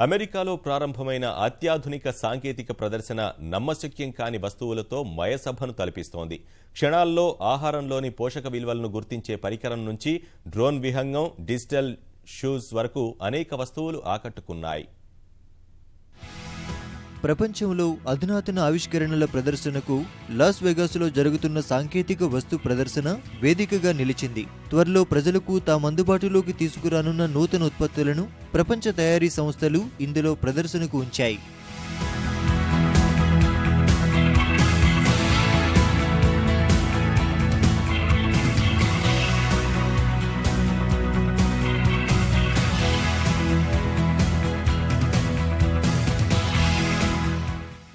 అమెరికాలో ప్రారంభమైన అత్యాధునిక సాంకేతిక ప్రదర్శన నమ్మశక్యం కాని వస్తువులతో మయసభను తలపిస్తోంది. క్షణాల్లో ఆహారంలోని పోషక విలువలను గుర్తించే పరికరం నుంచి డ్రోన్ విహంగం డిజిటల్ షూస్ వరకు అనేక వస్తువులు ఆకట్టుకున్నాయి. ప్రపంచంలో అధునాతన ఆవిష్కరణల ప్రదర్శనకు లాస్ వెగాస్లో జరుగుతున్న సాంకేతిక వస్తు ప్రదర్శన వేదికగా నిలిచింది. త్వరలో ప్రజలకు తాము అందుబాటులోకి తీసుకురానున్న నూతన ఉత్పత్తులను ప్రపంచ తయారీ సంస్థలు ఇందులో ప్రదర్శనకు ఉంచాయి.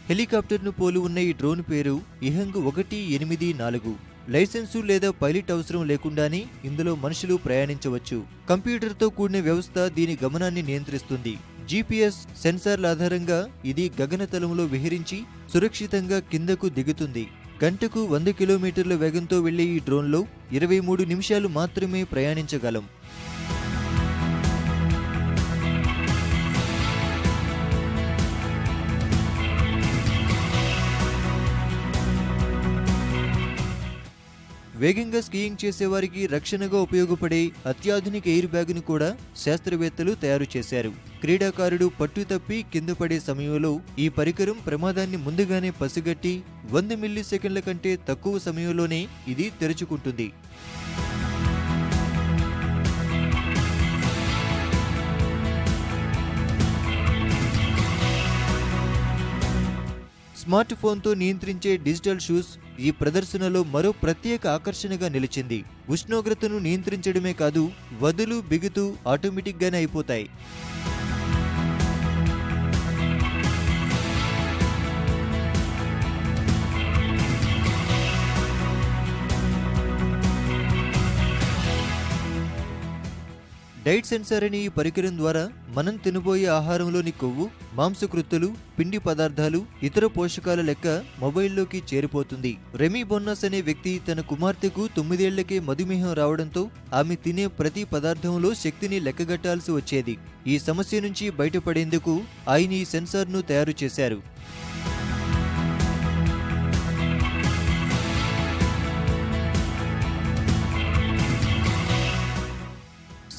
హెలికాప్టర్ను పోలి ఉన్న ఈ డ్రోన్ పేరు ఇహంగ్ ఒకటి ఎనిమిది నాలుగు. లైసెన్సు లేదా పైలట్ అవసరం లేకుండానే ఇందులో మనుషులు ప్రయాణించవచ్చు. కంప్యూటర్తో కూడిన వ్యవస్థ దీని గమనాన్ని నియంత్రిస్తుంది. జీపీఎస్ సెన్సార్ల ఆధారంగా ఇది గగనతలంలో విహరించి సురక్షితంగా కిందకు దిగుతుంది. గంటకు వంద కిలోమీటర్ల వేగంతో వెళ్ళే ఈ డ్రోన్లో ఇరవై మూడు నిమిషాలు మాత్రమే ప్రయాణించగలం. వేగంగా స్కీయింగ్ చేసేవారికి రక్షణగా ఉపయోగపడే అత్యాధునిక ఎయిర్ బ్యాగ్ను కూడా శాస్త్రవేత్తలు తయారు చేశారు. క్రీడాకారుడు పట్టు తప్పి కింద పడే సమయంలో ఈ పరికరం ప్రమాదాన్ని ముందుగానే పసిగట్టి వంద మిల్లీ సెకండ్ల కంటే తక్కువ సమయంలోనే ఇది తెరుచుకుంటుంది. స్మార్ట్ ఫోన్తో నియంత్రించే డిజిటల్ షూస్ ఈ ప్రదర్శనలో మరో ప్రత్యేక ఆకర్షణగా నిలిచింది. ఉష్ణోగ్రతను నియంత్రించడమే కాదు వదులు బిగుతూ ఆటోమేటిక్గానే అయిపోతాయి. డైట్ సెన్సార్ అనే ఈ పరికరం ద్వారా మనం తినబోయే ఆహారంలోని కొవ్వు మాంసకృత్తులు పిండి పదార్థాలు ఇతర పోషకాల లెక్క మొబైల్లోకి చేరిపోతుంది. రెమీ బొన్నాస్ అనే వ్యక్తి తన కుమార్తెకు తొమ్మిదేళ్ళకే మధుమేహం రావడంతో ఆమె తినే ప్రతి పదార్థంలో శక్తిని లెక్కగట్టాల్సి వచ్చేది. ఈ సమస్య నుంచి బయటపడేందుకు ఆయన ఈ సెన్సార్ను తయారు చేశారు.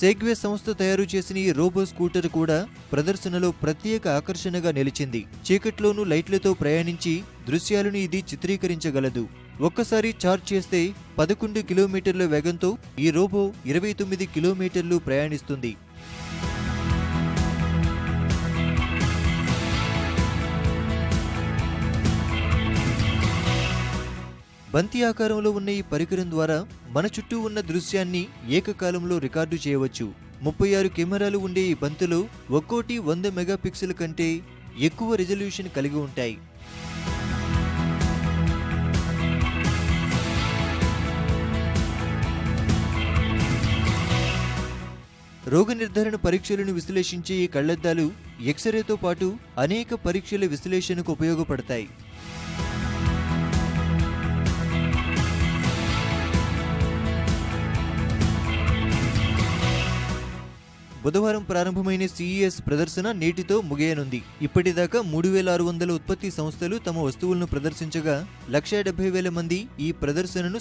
సెగ్వే సంస్థ తయారు చేసిన ఈ రోబో స్కూటర్ కూడా ప్రదర్శనలో ప్రత్యేక ఆకర్షణగా నిలిచింది. చీకట్లోనూ లైట్లతో ప్రయాణించి దృశ్యాలను ఇది చిత్రీకరించగలదు. ఒక్కసారి ఛార్జ్ చేస్తే పదకొండు కిలోమీటర్ల వేగంతో ఈ రోబో ఇరవై తొమ్మిది కిలోమీటర్లు ప్రయాణిస్తుంది. బంతి ఆకారంలో ఉన్న ఈ పరికరం ద్వారా మన చుట్టూ ఉన్న దృశ్యాన్ని ఏకకాలంలో రికార్డు చేయవచ్చు. ముప్పై ఆరు కెమెరాలు ఉండే ఈ బంతులు ఒక్కోటి వంద మెగాపిక్సెల్ కంటే ఎక్కువ రిజల్యూషన్ కలిగి ఉంటాయి. రోగ నిర్ధారణ పరీక్షలను విశ్లేషించే ఈ కళ్ళద్దాలు ఎక్స్రేతో పాటు అనేక పరీక్షల విశ్లేషణకు ఉపయోగపడతాయి. బుధవారం ప్రారంభమైన సిఇఎస్ ప్రదర్శన నేటితో ముగియనుంది. ఇప్పటిదాకా మూడు వేల ఆరు వందల ఉత్పత్తి సంస్థలు తమ వస్తువులను ప్రదర్శించగా లక్షా డెబ్బై వేల మంది ఈ ప్రదర్శనను